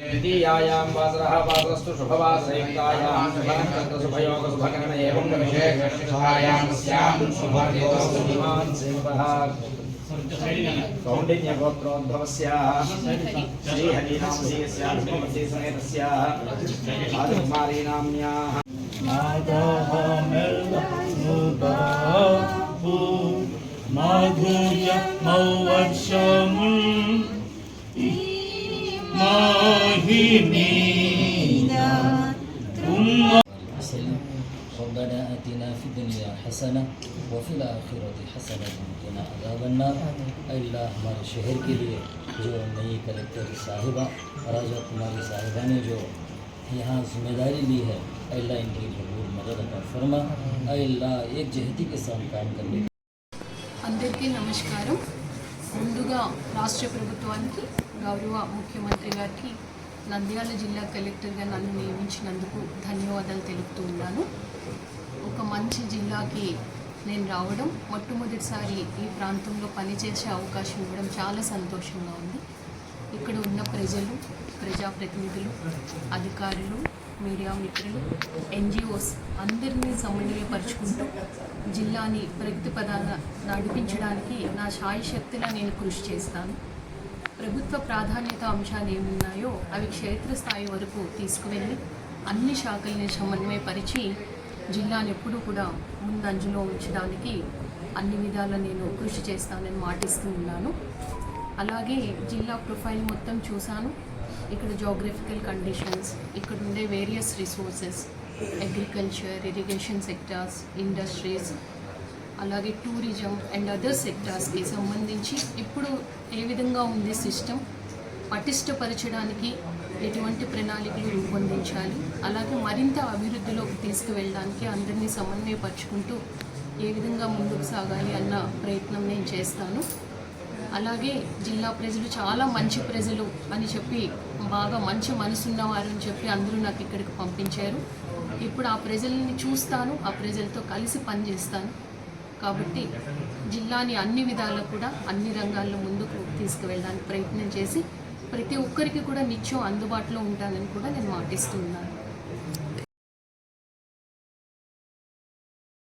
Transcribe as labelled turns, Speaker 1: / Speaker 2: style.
Speaker 1: द्वितीयायां वासरः वासरस्तु शुभवासरयुक्तायां शुभान्तशुभयोगशुभगण एवं निमिषे शुभायां स्यां शुभदेवस्तु इमान् सेवः कौण्डिन्यगोत्रोद्भवस्याः श्रीहरीणां श्रीयस्यानुमति समेतस्याः
Speaker 2: आदिकुमारीणाम्याः माधुर्यमौ
Speaker 3: वर्षम् ربنا آتنا في الدنيا حسنة وفي الآخرة حسنة وقنا عذاب النار शहर के लिए जो नई कलेक्टर साहिबा राजा कुमारी साहिबा ने जो यहाँ ज़िम्मेदारी ली है अल्लाह इनकी भरपूर मदद का फरमा अल्लाह एक जहती के साथ काम करने अंदर
Speaker 4: के नमस्कार ముందుగా రాష్ట్ర ప్రభుత్వానికి గౌరవ ముఖ్యమంత్రి గారికి నంద్యాల జిల్లా కలెక్టర్గా నన్ను నియమించినందుకు ధన్యవాదాలు తెలుపుతూ ఉన్నాను. ఒక మంచి జిల్లాకి నేను రావడం మొట్టమొదటిసారి ఈ ప్రాంతంలో పనిచేసే అవకాశం ఇవ్వడం చాలా సంతోషంగా ఉంది. ఇక్కడ ఉన్న ప్రజలు ప్రజాప్రతినిధులు అధికారులు మీడియా మిత్రులు ఎన్జిఓస్ అందరినీ సమన్వయపరుచుకుంటూ జిల్లాని ప్రగతి పదాన నడిపించడానికి నా శాయశక్తిలా నేను కృషి చేస్తాను. ప్రభుత్వ ప్రాధాన్యత అంశాలు ఏమున్నాయో అవి క్షేత్రస్థాయి వరకు తీసుకువెళ్ళి అన్ని శాఖల్ని సమన్వయపరిచి జిల్లాను ఎప్పుడూ కూడా ముందంజలో ఉంచడానికి అన్ని విధాల నేను కృషి చేస్తానని మాటిస్తూ ఉన్నాను. అలాగే జిల్లా ప్రొఫైల్ మొత్తం చూశాను. ఇక్కడ జోగ్రఫికల్ కండిషన్స్ ఇక్కడ ఉండే various resources agriculture irrigation sectors industries అలాగే టూరిజం అండ్ అదర్ సెక్టార్స్కి సంబంధించి ఇప్పుడు ఏ విధంగా ఉంది సిస్టమ్ పటిష్టపరచడానికి ఎటువంటి ప్రణాళికలు రూపొందించాలి అలాగే మరింత అభివృద్ధిలోకి తీసుకువెళ్ళడానికి అందరినీ సమన్వయపరుచుకుంటూ ఏ విధంగా ముందుకు సాగాలి అన్న ప్రయత్నం నేను చేస్తాను. అలాగే జిల్లా ప్రజలు చాలా మంచి ప్రజలు అని చెప్పి బాగా మంచి మనసున్నవారు అని చెప్పి అందరూ నాకు ఇక్కడికి పంపించారు. ఇప్పుడు ఆ ప్రజల్ని చూస్తాను ఆ ప్రజలతో కలిసి పనిచేస్తాను. కాబట్టి జిల్లాని అన్ని విధాలు కూడా అన్ని రంగాల్లో ముందుకు తీసుకువెళ్ళడానికి ప్రయత్నం చేసి ప్రతి ఒక్కరికి కూడా నిత్యం అందుబాటులో ఉంటానని కూడా నేను మాటిస్తున్నాను.